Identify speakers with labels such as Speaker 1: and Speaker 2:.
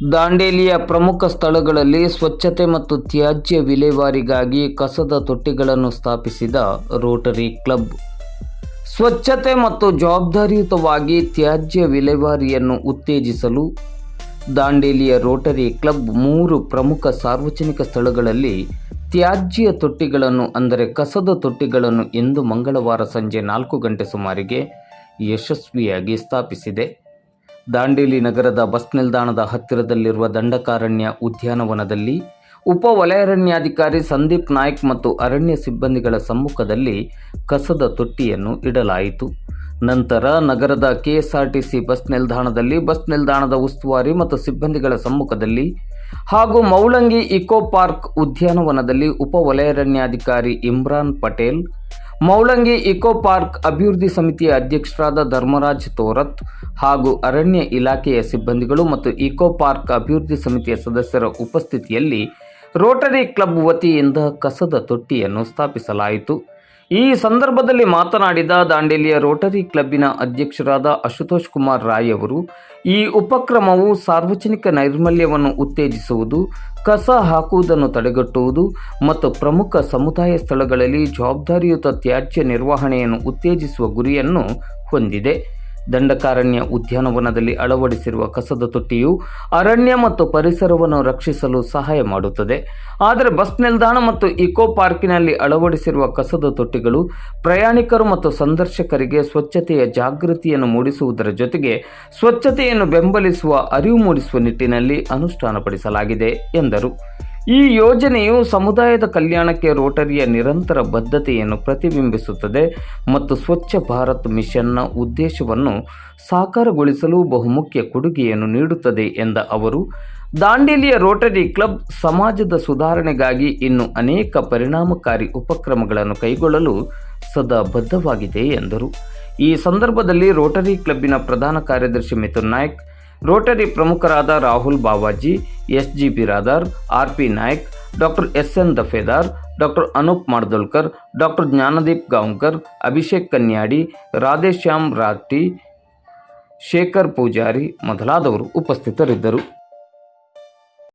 Speaker 1: ದಾಂಡೇಲಿಯ ಪ್ರಮುಖ ಸ್ಥಳಗಳಲ್ಲಿ ಸ್ವಚ್ಛತೆ ಮತ್ತು ತ್ಯಾಜ್ಯ ವಿಲೇವಾರಿಗಾಗಿ ಕಸದ ತೊಟ್ಟಿಗಳನ್ನು ಸ್ಥಾಪಿಸಿದ ರೋಟರಿ ಕ್ಲಬ್. ಸ್ವಚ್ಛತೆ ಮತ್ತು ಜವಾಬ್ದಾರಿಯುತವಾಗಿ ತ್ಯಾಜ್ಯ ವಿಲೇವಾರಿಯನ್ನು ಉತ್ತೇಜಿಸಲು ದಾಂಡೇಲಿಯ ರೋಟರಿ ಕ್ಲಬ್ ಮೂರು ಪ್ರಮುಖ ಸಾರ್ವಜನಿಕ ಸ್ಥಳಗಳಲ್ಲಿ ತ್ಯಾಜ್ಯ ತೊಟ್ಟಿಗಳನ್ನು ಅಂದರೆ ಕಸದ ತೊಟ್ಟಿಗಳನ್ನು ಇಂದು ಮಂಗಳವಾರ ಸಂಜೆ ನಾಲ್ಕು ಗಂಟೆ ಸುಮಾರಿಗೆ ಯಶಸ್ವಿಯಾಗಿ ಸ್ಥಾಪಿಸಿದೆ. ದಾಂಡೇಲಿ ನಗರದ ಬಸ್ ನಿಲ್ದಾಣದ ಹತ್ತಿರದಲ್ಲಿರುವ ದಂಡಕಾರಣ್ಯ ಉದ್ಯಾನವನದಲ್ಲಿ ಉಪ ವಲಯಾರಣ್ಯಾಧಿಕಾರಿ ಸಂದೀಪ್ ನಾಯ್ಕ್ ಮತ್ತು ಅರಣ್ಯ ಸಿಬ್ಬಂದಿಗಳ ಸಮ್ಮುಖದಲ್ಲಿ ಕಸದ ತೊಟ್ಟಿಯನ್ನು ಇಡಲಾಯಿತು. ನಂತರ ನಗರದ ಕೆಎಸ್ಆರ್ಟಿಸಿ ಬಸ್ ನಿಲ್ದಾಣದಲ್ಲಿ ಬಸ್ ನಿಲ್ದಾಣದ ಉಸ್ತುವಾರಿ ಮತ್ತು ಸಿಬ್ಬಂದಿಗಳ ಸಮ್ಮುಖದಲ್ಲಿ ಹಾಗೂ ಮೌಳಂಗಿ ಇಕೋ ಪಾರ್ಕ್ ಉದ್ಯಾನವನದಲ್ಲಿ ಉಪ ವಲಯಾರಣ್ಯಾಧಿಕಾರಿ ಇಮ್ರಾನ್ ಪಟೇಲ್ ಮೌಳಂಗಿ ಇಕೋ ಪಾರ್ಕ್ ಅಭಿವೃದ್ಧಿ ಸಮಿತಿಯ ಅಧ್ಯಕ್ಷರಾದ ಧರ್ಮರಾಜ್ ತೋರತ್ ಹಾಗೂ ಅರಣ್ಯ ಇಲಾಖೆಯ ಸಿಬ್ಬಂದಿಗಳು ಮತ್ತು ಇಕೋ ಪಾರ್ಕ್ ಅಭಿವೃದ್ಧಿ ಸಮಿತಿಯ ಸದಸ್ಯರ ಉಪಸ್ಥಿತಿಯಲ್ಲಿ ರೋಟರಿ ಕ್ಲಬ್ ವತಿಯಿಂದ ಕಸದ ತೊಟ್ಟಿಯನ್ನು ಸ್ಥಾಪಿಸಲಾಯಿತು. ಈ ಸಂದರ್ಭದಲ್ಲಿ ಮಾತನಾಡಿದ ದಾಂಡೇಲಿಯ ರೋಟರಿ ಕ್ಲಬ್ಬಿನ ಅಧ್ಯಕ್ಷರಾದ ಅಶುತೋಷ್ ಕುಮಾರ್ ರಾಯ್ ಅವರು, ಈ ಉಪಕ್ರಮವು ಸಾರ್ವಜನಿಕ ನೈರ್ಮಲ್ಯವನ್ನು ಉತ್ತೇಜಿಸುವುದು, ಕಸ ಹಾಕುವುದನ್ನು ತಡೆಗಟ್ಟುವುದು ಮತ್ತು ಪ್ರಮುಖ ಸಮುದಾಯ ಸ್ಥಳಗಳಲ್ಲಿ ಜವಾಬ್ದಾರಿಯುತ ತ್ಯಾಜ್ಯ ನಿರ್ವಹಣೆಯನ್ನು ಉತ್ತೇಜಿಸುವ ಗುರಿಯನ್ನು ಹೊಂದಿದೆ. ದಂಡಕಾರಣ್ಯ ಉದ್ಯಾನವನದಲ್ಲಿ ಅಳವಡಿಸಿರುವ ಕಸದ ತೊಟ್ಟಿಯು ಅರಣ್ಯ ಮತ್ತು ಪರಿಸರವನ್ನು ರಕ್ಷಿಸಲು ಸಹಾಯ ಮಾಡುತ್ತದೆ. ಆದರೆ ಬಸ್ ನಿಲ್ದಾಣ ಮತ್ತು ಇಕೋ ಪಾರ್ಕಿನಲ್ಲಿ ಅಳವಡಿಸಿರುವ ಕಸದ ತೊಟ್ಟಿಗಳು ಪ್ರಯಾಣಿಕರು ಮತ್ತು ಸಂದರ್ಶಕರಿಗೆ ಸ್ವಚ್ಛತೆಯ ಜಾಗೃತಿಯನ್ನು ಮೂಡಿಸುವುದರ ಜೊತೆಗೆ ಸ್ವಚ್ಛತೆಯನ್ನು ಬೆಂಬಲಿಸುವ ಅರಿವು ಮೂಡಿಸುವ ನಿಟ್ಟಿನಲ್ಲಿ ಅನುಷ್ಠಾನಪಡಿಸಲಾಗಿದೆ ಎಂದರು. ಈ ಯೋಜನೆಯು ಸಮುದಾಯದ ಕಲ್ಯಾಣಕ್ಕೆ ರೋಟರಿಯ ನಿರಂತರ ಬದ್ಧತೆಯನ್ನು ಪ್ರತಿಬಿಂಬಿಸುತ್ತದೆ ಮತ್ತು ಸ್ವಚ್ಛ ಭಾರತ್ ಮಿಷನ್ನ ಉದ್ದೇಶವನ್ನು ಸಾಕಾರಗೊಳಿಸಲು ಬಹುಮುಖ್ಯ ಕೊಡುಗೆಯನ್ನು ನೀಡುತ್ತದೆ ಎಂದ ಅವರು, ದಾಂಡೇಲಿಯ ರೋಟರಿ ಕ್ಲಬ್ ಸಮಾಜದ ಸುಧಾರಣೆಗಾಗಿ ಇನ್ನು ಅನೇಕ ಪರಿಣಾಮಕಾರಿ ಉಪಕ್ರಮಗಳನ್ನು ಕೈಗೊಳ್ಳಲು ಸದಾ ಬದ್ಧವಾಗಿದೆ ಎಂದರು. ಈ ಸಂದರ್ಭದಲ್ಲಿ ರೋಟರಿ ಕ್ಲಬ್ಬಿನ ಪ್ರಧಾನ ಕಾರ್ಯದರ್ಶಿ ಮಿಥುನ್ ನಾಯ್ಕ್ ರೋಟರಿ ಪ್ರಮುಖರಾದ Rahul Bawaji S G Biradar R P Naik, doctor S N Dafedar, doctor Anup Madolkar, doctor Jnanadeep Gaonkar, Abhishek Kanyadi, Radheshyam Rati Shekhar Pujari ಮೊದಲಾದವರು ಉಪಸ್ಥಿತರಿದ್ದರು.